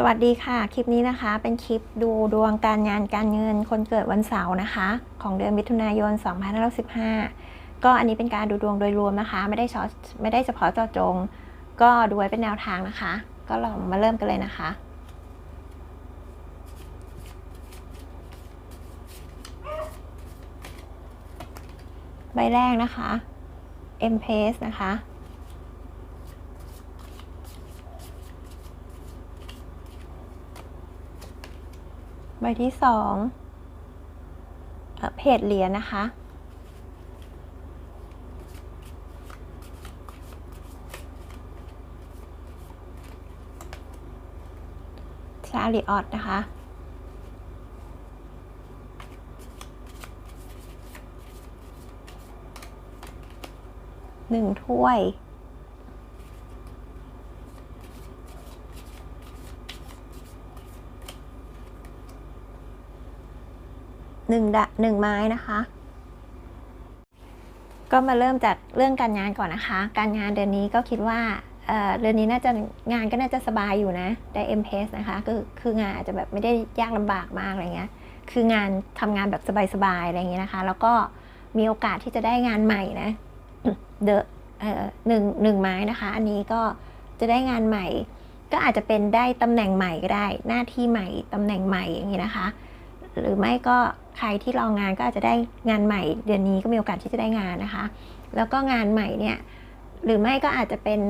สวัสดีค่ะ คลิปนี้นะคะเป็นคลิปดูดวงการงานการเงินคนเกิดวันเสาร์นะคะ ของเดือนมิถุนายน 2515 ก็อันนี้เป็นการดูดวงโดยรวมนะคะ ไม่ได้เฉพาะไม่ได้เฉพาะเจาะจง ก็ดูไว้เป็นแนวทางนะคะ ก็เรามาเริ่มกันเลยนะคะ ใบแรกนะคะ M p a c e นะคะ ใบที่สองเอ่อเพจเหรียญนะคะ ชาลีออตนะคะ หนึ่งถ้วย หนึ่งดะหนึ่งไม้นะคะ ก็มาเริ่มจากเรื่องการงานก่อนนะคะ การงานเดือนนี้ก็คิดว่าเดือนนี้น่าจะงานก็น่าจะสบายอยู่นะ ได้ M p a c e นะคะก็คืองานอาจจะแบบไม่ได้ยากลำบากมากอะไรเงี้ย คืองานทำงานแบบสบายๆอะไรเงี้ยนะคะ แล้วก็มีโอกาสที่จะได้งานใหม่นะเดอะเอ่อหนึ่งหนึ่งไม้นะคะ อันนี้ก็จะได้งานใหม่ ก็อาจจะเป็นได้ตำแหน่งใหม่ก็ได้ หน้าที่ใหม่ตำแหน่งใหม่อย่างนี้นะคะ หรือไม่ก็ใครที่รองงานก็อาจจะได้งานใหม่เดือนนี้ก็มีโอกาสที่จะได้งานนะคะ แล้วก็งานใหม่เนี่ยหรือไม่ก็อาจจะเป็น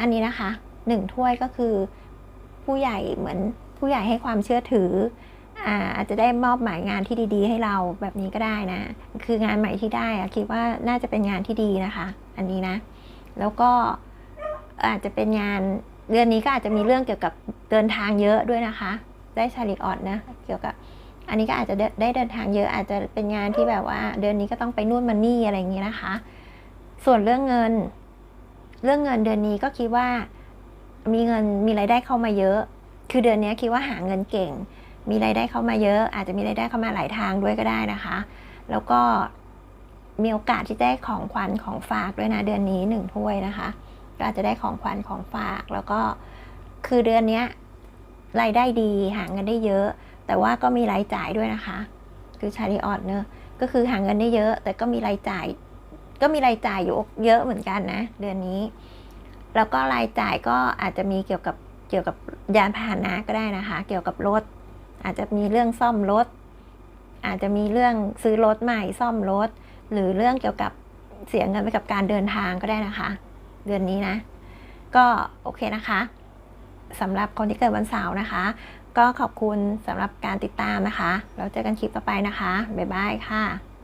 อันนี้นะคะหนึ่งถ้วยก็คือผู้ใหญ่เหมือนผู้ใหญ่ให้ความเชื่อถืออาอาจจะได้มอบหมายงานที่ดี ๆ ให้เราแบบนี้ก็ได้นะ คืองานใหม่ที่ได้อะคิดว่าน่าจะเป็นงานที่ดีนะคะ อันนี้นะ แล้วก็อาจจะเป็นงานเดือนนี้ก็อาจจะมีเรื่องเกี่ยวกับเดินทางเยอะด้วยนะคะ ได้ชาลิออดนะเกี่ยวกับ อันนี้ก็อาจจะได้เดินทางเยอะอาจจะเป็นงานที่แบบว่า เดือนนี้ก็ต้องไปนู่นมานี่อะไรอย่างนี้นะคะ ส่วนเรื่องเงิน เรื่องเงินเดือนนี้ก็คิดว่ามีเงินมีรายได้เข้ามาเยอะ คือเดือนนี้คิดว่าหาเงินเก่ง มีรายได้เข้ามาเยอะ อาจจะมีรายได้เข้ามาหลายทางด้วยก็ได้นะคะ แล้วก็มีโอกาสที่ได้ของขวัญของฝากด้วยนะเดือนนี้หนึ่งถ้วยนะคะ ก็อาจจะได้ของขวัญของฝากแล้วก็คือเดือนนี้รายได้ดีหาเงินได้เยอะ แต่ว่าก็มีรายจ่ายด้วยนะคะ คือชาริออดเนอะก็คือหาเงินได้เยอะ แต่ก็มีรายจ่าย ก็มีรายจ่ายอยู่เยอะเหมือนกันนะ เดือนนี้ แล้วก็รายจ่ายก็อาจจะมีเกี่ยวกับเกี่ยวกับยานพาหนะก็ได้นะคะ เกี่ยวกับรถ อาจจะมีเรื่องซ่อมรถ อาจจะมีเรื่องซื้อรถใหม่ซ่อมรถ หรือเรื่องเกี่ยวกับเสียเงินไปกับการเดินทางก็ได้นะคะ เดือนนี้นะ ก็โอเคนะคะสำหรับคนที่เกิดวันเสาร์นะคะ ก็ขอบคุณสำหรับการติดตามนะคะ แล้วเจอกันคลิปต่อไปนะคะ บ๊ายบายค่ะ